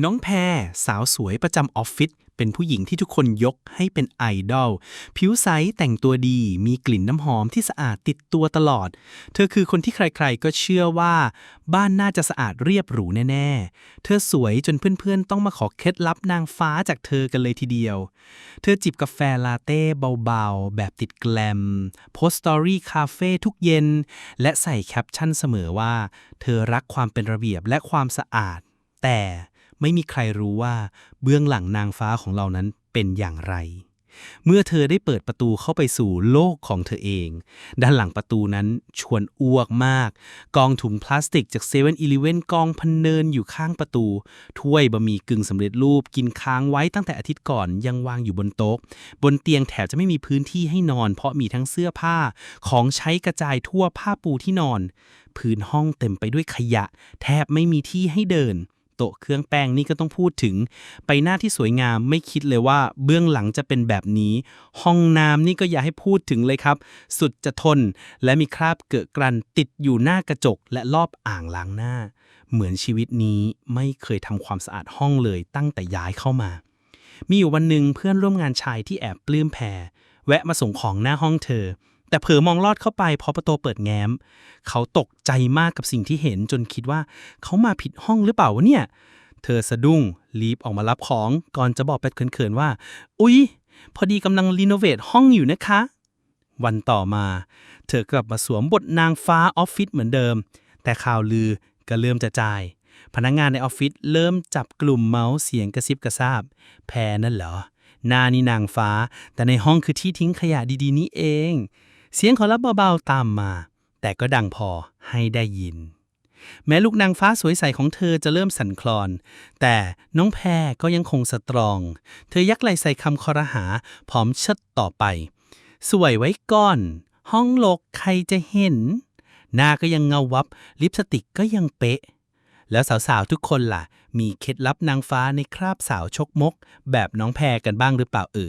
น้องแพรสาวสวยประจำออฟฟิศเป็นผู้หญิงที่ทุกคนยกให้เป็นไอดอล ผิวใสแต่งตัวดี มีกลิ่นน้ำหอมที่สะอาดติดตัวตลอด เธอคือคนที่ใครๆก็เชื่อว่า บ้านน่าจะสะอาดเรียบหรูแน่ๆ เธอสวยจนเพื่อนๆ ต้องมาขอเคล็ดลับนางฟ้าจากเธอกันเลยทีเดียว เธอจิบกาแฟลาเต้เบาๆ แบบติดแกลม โพสต์สตอรี่คาเฟ่ทุกเย็น และใส่แคปชั่นเสมอว่า เธอรักความเป็นระเบียบและความสะอาด แต่ ไม่มีใครรู้ว่าเบื้องหลังนางฟ้าของเรานั้นเป็นอย่างไร เมื่อเธอได้เปิดประตูเข้าไปสู่โลกของเธอเอง ด้านหลังประตูนั้นชวนอ้วกมาก กองถุงพลาสติกจากเซเว่นอีเลเว่นกองพันเนินอยู่ข้างประตู ถ้วยบะหมี่กึ่งสำเร็จรูปกินค้างไว้ตั้งแต่อาทิตย์ก่อนยังวางอยู่บนโต๊ะ บนเตียงแถบจะไม่มีพื้นที่ให้นอน เพราะมีทั้งเสื้อผ้าของใช้กระจายทั่วผ้าปูที่นอน พื้นห้องเต็มไปด้วยขยะ แทบไม่มีที่ให้เดิน โต๊ะเครื่องแป้งนี่ก็ต้องพูดถึง ไปหน้าที่สวยงามไม่คิดเลยว่าเบื้องหลังจะเป็นแบบนี้ ห้องน้ำนี่ก็อย่าให้พูดถึงเลยครับ สุดจะทน และมีคราบเกอะกรันติดอยู่หน้ากระจก และรอบอ่างล้างหน้า เหมือนชีวิตนี้ไม่เคยทำความสะอาดห้องเลยตั้งแต่ย้ายเข้ามา มีอยู่วันหนึ่งเพื่อนร่วมงานชายที่แอบปลื้มแพรแวะมาส่งของหน้าห้องเธอ แต่เผลอมองลอดเข้าไปพราะประตูเปิดแง้ม เขาตกใจมากกับสิ่งที่เห็นจนคิดว่าเขามาผิดห้องหรือเปล่าวะเนี่ย เธอสะดุ้งรีบออกมารับของก่อนจะบอกไปเขินๆว่า อุ๊ย พอดีกำลังรีโนเวทห้องอยู่นะคะ วันต่อมา เธอกลับมาสวมบทนางฟ้าออฟฟิศเหมือนเดิม แต่ข่าวลือก็เริ่มจะจาย พนักงานในออฟฟิศเริ่มจับกลุ่มเมาส์เสียงกระซิบกระซาบ แพรนั่นเหรอหน้านี่นางฟ้า แต่ในห้องคือที่ทิ้งขยะดีๆ นี่เอง เสียงของรับเบาๆตามมา แต่ก็ดังพอให้ได้ยิน แม้ลูกนางฟ้าสวยใสของเธอจะเริ่มสั่นคลอน แต่น้องแพรก็ยังคงสตรอง เธอยักไหลใส่คำคอรหาพร้อมเชิดต่อไป สวยไว้ก่อน ห้องโลกใครจะเห็น หน้าก็ยังเงาวับ ลิปสติกก็ยังเป๊ะ แล้วสาวๆทุกคนล่ะ มีเคล็ดลับนางฟ้าในคราบสาวชกมก แบบน้องแพรกันบ้างหรือเปล่าเอ่ย